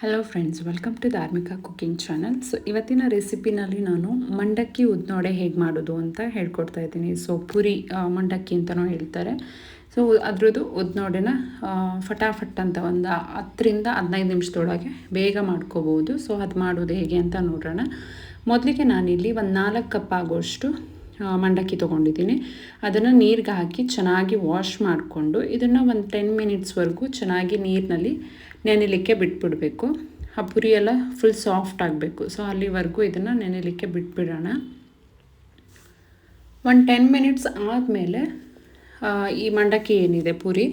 Hello friends welcome to Dharmika cooking channel so ಇವತ್ತಿನ ರೆಸಿಪಿನಲ್ಲಿ ನಾನು ಮಂಡಕ್ಕಿ ಉದ್ನೋಡೆ ಹೇಗೆ ಮಾಡೋದು ಅಂತ ಹೇಳ್ಕೊಡ್ತಾ ಇದ್ದೀನಿ. ಸೊ ಪುರಿ ಮಂಡಕ್ಕಿ ಅಂತಲೂ ಹೇಳ್ತಾರೆ. ಸೊ ಅದರದ್ದು ಉದ್ನೋಡೆನ ಫಟಾಫಟ್ ಅಂತ ಒಂದು ಹತ್ತರಿಂದ ಹದಿನೈದು ನಿಮಿಷದೊಳಗೆ ಬೇಗ ಮಾಡ್ಕೋಬೋದು. ಸೊ ಅದು ಮಾಡೋದು ಹೇಗೆ ಅಂತ ನೋಡೋಣ. ಮೊದಲಿಗೆ ನಾನಿಲ್ಲಿ ಒಂದು ನಾಲ್ಕು ಕಪ್ ಆಗೋಷ್ಟು ಮಂಡಕ್ಕಿ ತೊಗೊಂಡಿದ್ದೀನಿ. ಅದನ್ನು ನೀರಿಗೆ ಹಾಕಿ ಚೆನ್ನಾಗಿ ವಾಶ್ ಮಾಡಿಕೊಂಡು ಇದನ್ನು ಒಂದು ಟೆನ್ ಮಿನಿಟ್ಸ್ವರೆಗೂ ಚೆನ್ನಾಗಿ ನೀರಿನಲ್ಲಿ ನೆನೆಲಿಕ್ಕೆ ಬಿಟ್ಬಿಡಬೇಕು. ಆ ಪುರಿ ಫುಲ್ ಸಾಫ್ಟ್ ಆಗಬೇಕು. ಸೊ ಅಲ್ಲಿವರೆಗೂ ಇದನ್ನು ನೆನೆಲಿಕ್ಕೆ ಬಿಟ್ಬಿಡೋಣ. ಒಂದು ಟೆನ್ ಮಿನಿಟ್ಸ್ ಆದಮೇಲೆ ಈ ಮಂಡಕ್ಕಿ ಏನಿದೆ ಪುರಿ,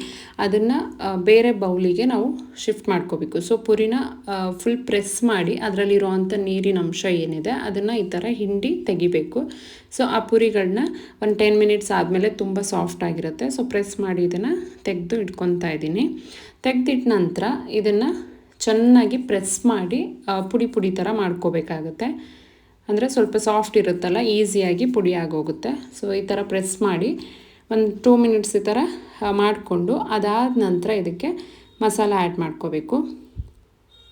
ಅದನ್ನು ಬೇರೆ ಬೌಲಿಗೆ ನಾವು ಶಿಫ್ಟ್ ಮಾಡ್ಕೋಬೇಕು. ಸೊ ಪುರಿನ ಫುಲ್ ಪ್ರೆಸ್ ಮಾಡಿ ಅದರಲ್ಲಿರುವಂಥ ನೀರಿನ ಅಂಶ ಏನಿದೆ, ಅದನ್ನು ಈ ಥರ ಹಿಂಡಿ ತೆಗಿಬೇಕು. ಸೊ ಆ ಪುರಿಗಳನ್ನ ಒಂದು ಟೆನ್ ಮಿನಿಟ್ಸ್ ಆದಮೇಲೆ ತುಂಬ ಸಾಫ್ಟ್ ಆಗಿರುತ್ತೆ. ಸೊ ಪ್ರೆಸ್ ಮಾಡಿ ಇದನ್ನು ತೆಗೆದು ಇಟ್ಕೊತಾ ಇದ್ದೀನಿ. ತೆಗೆದಿಟ್ಟ ನಂತರ ಇದನ್ನು ಚೆನ್ನಾಗಿ ಪ್ರೆಸ್ ಮಾಡಿ ಪುಡಿ ಪುಡಿ ಥರ ಮಾಡ್ಕೋಬೇಕಾಗುತ್ತೆ. ಅಂದರೆ ಸ್ವಲ್ಪ ಸಾಫ್ಟ್ ಇರುತ್ತಲ್ಲ ಈಸಿಯಾಗಿ ಪುಡಿ ಆಗೋಗುತ್ತೆ. ಸೊ ಈ ಥರ ಪ್ರೆಸ್ ಮಾಡಿ ಒಂದು ಟೂ ಮಿನಿಟ್ಸ್ ಈ ಥರ ಮಾಡಿಕೊಂಡು ಅದಾದ ನಂತರ ಇದಕ್ಕೆ ಮಸಾಲ ಆ್ಯಡ್ ಮಾಡ್ಕೋಬೇಕು.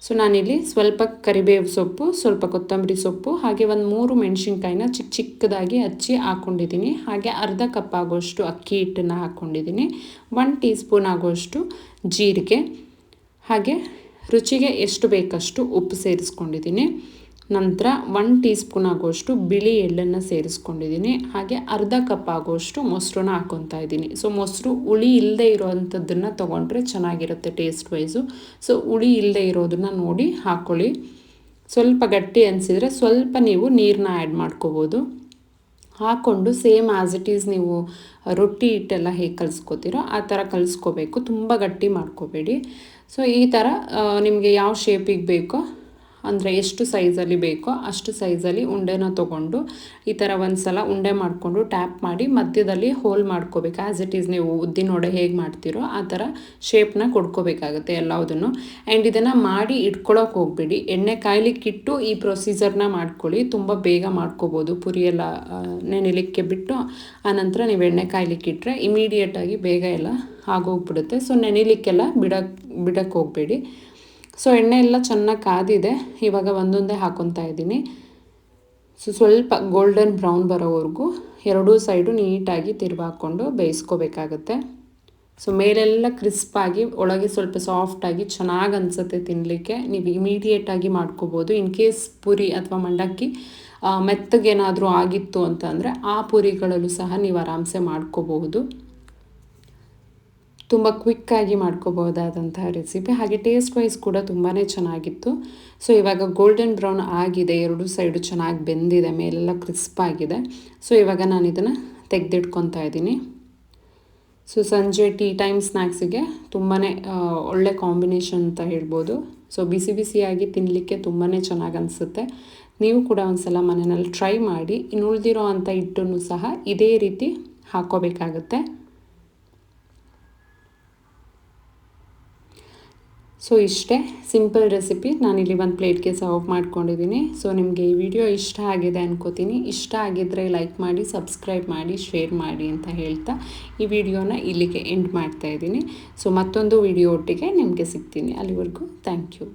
ಸೊ ನಾನಿಲ್ಲಿ ಸ್ವಲ್ಪ ಕರಿಬೇವು ಸೊಪ್ಪು, ಸ್ವಲ್ಪ ಕೊತ್ತಂಬರಿ ಸೊಪ್ಪು, ಹಾಗೆ ಒಂದು ಮೂರು ಮೆಣಸಿನ್ಕಾಯಿನ ಚಿಕ್ಕ ಚಿಕ್ಕದಾಗಿ ಹಚ್ಚಿ ಹಾಕ್ಕೊಂಡಿದ್ದೀನಿ ಹಾಗೆ ಅರ್ಧ ಕಪ್ ಆಗೋಷ್ಟು ಅಕ್ಕಿ ಹಿಟ್ಟನ್ನು ಹಾಕ್ಕೊಂಡಿದ್ದೀನಿ ಒನ್ ಟೀ ಸ್ಪೂನ್ ಆಗೋಷ್ಟು ಜೀರಿಗೆ, ಹಾಗೆ ರುಚಿಗೆ ಎಷ್ಟು ಬೇಕಷ್ಟು ಉಪ್ಪು ಸೇರಿಸ್ಕೊಂಡಿದ್ದೀನಿ. ನಂತರ ಒನ್ ಟೀ ಸ್ಪೂನ್ ಆಗೋಷ್ಟು ಬಿಳಿ ಎಳ್ಳನ್ನು ಸೇರಿಸ್ಕೊಂಡಿದ್ದೀನಿ. ಹಾಗೆ ಅರ್ಧ ಕಪ್ ಆಗೋಷ್ಟು ಮೊಸರನ್ನ ಹಾಕ್ಕೊತಾ ಇದ್ದೀನಿ. ಸೊ ಮೊಸರು ಹುಳಿ ಇಲ್ಲದೆ ಇರೋವಂಥದ್ದನ್ನು ತೊಗೊಂಡ್ರೆ ಚೆನ್ನಾಗಿರುತ್ತೆ ಟೇಸ್ಟ್ ವೈಸು ಸೊ ಹುಳಿ ಇಲ್ಲದೆ ಇರೋದನ್ನು ನೋಡಿ ಹಾಕ್ಕೊಳ್ಳಿ ಸ್ವಲ್ಪ ಗಟ್ಟಿ ಅನಿಸಿದರೆ ಸ್ವಲ್ಪ ನೀವು ನೀರನ್ನ ಆ್ಯಡ್ ಮಾಡ್ಕೋಬೋದು. ಹಾಕ್ಕೊಂಡು ಸೇಮ್ ಆ್ಯಸ್ ಇಟ್ ಈಸ್ ನೀವು ರೊಟ್ಟಿ ಹಿಟ್ಟೆಲ್ಲ ಹೇಗೆ ಕಲಿಸ್ಕೋತೀರೋ ಆ ಥರ ಕಲಿಸ್ಕೋಬೇಕು. ತುಂಬ ಗಟ್ಟಿ ಮಾಡ್ಕೋಬೇಡಿ. ಸೊ ಈ ಥರ ನಿಮಗೆ ಯಾವ ಶೇಪಿಗೆ ಬೇಕೋ ಅಂದರೆ ಎಷ್ಟು ಸೈಜಲ್ಲಿ ಬೇಕೋ ಅಷ್ಟು ಸೈಜಲ್ಲಿ ಉಂಡೆನ ತೊಗೊಂಡು ಈ ಥರ ಒಂದು ಸಲ ಉಂಡೆ ಮಾಡಿಕೊಂಡು ಟ್ಯಾಪ್ ಮಾಡಿ ಮಧ್ಯದಲ್ಲಿ ಹೋಲ್ ಮಾಡ್ಕೋಬೇಕು. ಆ್ಯಸ್ ಇಟ್ ಈಸ್ ನೀವು ಉದ್ದಿನ ವಡೆ ಹೇಗೆ ಮಾಡ್ತೀರೋ ಆ ಥರ ಶೇಪ್ನ ಕೊಡ್ಕೋಬೇಕಾಗುತ್ತೆ ಎಲ್ಲದನ್ನು ಆ್ಯಂಡ್ ಇದನ್ನು ಮಾಡಿ ಇಟ್ಕೊಳ್ಳೋಕೆ ಹೋಗ್ಬೇಡಿ. ಎಣ್ಣೆ ಕಾಯ್ಲಿಕ್ಕಿಟ್ಟು ಈ ಪ್ರೊಸೀಜರ್ನ ಮಾಡ್ಕೊಳ್ಳಿ. ತುಂಬ ಬೇಗ ಮಾಡ್ಕೋಬೋದು. ಪುರಿ ಎಲ್ಲ ನೆನೆಲಿಕ್ಕೆ ಬಿಟ್ಟು ಆನಂತರ ನೀವು ಎಣ್ಣೆ ಕಾಯ್ಲಿಕ್ಕಿಟ್ರೆ ಇಮಿಡಿಯೇಟಾಗಿ ಬೇಗ ಎಲ್ಲ ಆಗೋಗ್ಬಿಡುತ್ತೆ. ಸೊ ನೆನೆಲಿಕ್ಕೆಲ್ಲ ಬಿಡಕ್ಕೆ ಬಿಡಕ್ಕೆ ಹೋಗಬೇಡಿ. ಸೊ ಎಣ್ಣೆ ಎಲ್ಲ ಚೆನ್ನಾಗಿ ಕಾದಿದೆ. ಇವಾಗ ಒಂದೊಂದೇ ಹಾಕೊತಾ ಇದ್ದೀನಿ. ಸೊ ಸ್ವಲ್ಪ ಗೋಲ್ಡನ್ ಬ್ರೌನ್ ಬರೋವರೆಗೂ ಎರಡೂ ಸೈಡು ನೀಟಾಗಿ ತಿರುವಾಕೊಂಡು ಬೇಯಿಸ್ಕೋಬೇಕಾಗತ್ತೆ. ಸೊ ಮೇಲೆಲ್ಲ ಕ್ರಿಸ್ಪಾಗಿ ಒಳಗೆ ಸ್ವಲ್ಪ ಸಾಫ್ಟಾಗಿ ಚೆನ್ನಾಗಿ ಅನಿಸುತ್ತೆ ತಿನ್ನಲಿಕ್ಕೆ ನೀವು ಇಮಿಡಿಯೇಟಾಗಿ ಮಾಡ್ಕೋಬೋದು. ಇನ್ ಕೇಸ್ ಪುರಿ ಅಥವಾ ಮಂಡಕ್ಕಿ ಮೆತ್ತಗೇನಾದರೂ ಆಗಿತ್ತು ಅಂತಂದರೆ ಆ ಪುರಿಗಳಲ್ಲೂ ಸಹ ನೀವು ಆರಾಮ್ಸೆ ಮಾಡ್ಕೋಬಹುದು. ತುಂಬ ಕ್ವಿಕ್ಕಾಗಿ ಮಾಡ್ಕೋಬಹುದಾದಂತಹ ರೆಸಿಪಿ. ಹಾಗೆ ಟೇಸ್ಟ್ ವೈಸ್ ಕೂಡ ತುಂಬಾ ಚೆನ್ನಾಗಿತ್ತು. ಸೊ ಇವಾಗ ಗೋಲ್ಡನ್ ಬ್ರೌನ್ ಆಗಿದೆ. ಎರಡು ಸೈಡು ಚೆನ್ನಾಗಿ ಬೆಂದಿದೆ. ಮೇಲೆಲ್ಲ ಕ್ರಿಸ್ಪ್ ಆಗಿದೆ. ಸೊ ಇವಾಗ ನಾನು ಇದನ್ನು ತೆಗೆದಿಟ್ಕೊತಾ ಇದ್ದೀನಿ. ಸೊ ಸಂಜೆ ಟೀ ಟೈಮ್ ಸ್ನ್ಯಾಕ್ಸಿಗೆ ತುಂಬಾ ಒಳ್ಳೆ ಕಾಂಬಿನೇಷನ್ ಅಂತ ಹೇಳ್ಬೋದು. ಸೊ ಬಿಸಿ ಬಿಸಿಯಾಗಿ ತಿನ್ನಲಿಕ್ಕೆ ತುಂಬಾ ಚೆನ್ನಾಗಿ ಅನಿಸುತ್ತೆ. ನೀವು ಕೂಡ ಒಂದ್ಸಲ ಮನೆಯಲ್ಲಿ ಟ್ರೈ ಮಾಡಿ, ಇನ್ನು ಉಳಿದಿರೋ ಅಂಥ ಹಿಟ್ಟನ್ನು ಸಹ ಇದೇ ರೀತಿ ಹಾಕ್ಕೋಬೇಕಾಗತ್ತೆ. ಸೊ ಇಷ್ಟೇ ಸಿಂಪಲ್ ರೆಸಿಪಿ ನಾನಿಲ್ಲಿ ಒಂದು ಪ್ಲೇಟ್ಗೆ ಸರ್ವ್ ಮಾಡ್ಕೊಂಡಿದ್ದೀನಿ ಸೊ ನಿಮಗೆ ಈ ವಿಡಿಯೋ ಇಷ್ಟ ಆಗಿದೆ ಅನ್ಕೋತೀನಿ. ಇಷ್ಟ ಆಗಿದ್ದರೆ ಲೈಕ್ ಮಾಡಿ ಸಬ್ಸ್ಕ್ರೈಬ್ ಮಾಡಿ ಶೇರ್ ಮಾಡಿ ಅಂತ ಹೇಳ್ತಾ ಈ ವಿಡಿಯೋನ ಇಲ್ಲಿಗೆ ಎಂಡ್ ಮಾಡ್ತಾ ಇದ್ದೀನಿ. ಸೊ ಮತ್ತೊಂದು ವಿಡಿಯೋ ಒಟ್ಟಿಗೆ ನಿಮಗೆ ಸಿಗ್ತೀನಿ. ಅಲ್ಲಿವರೆಗೂ ಥ್ಯಾಂಕ್ ಯು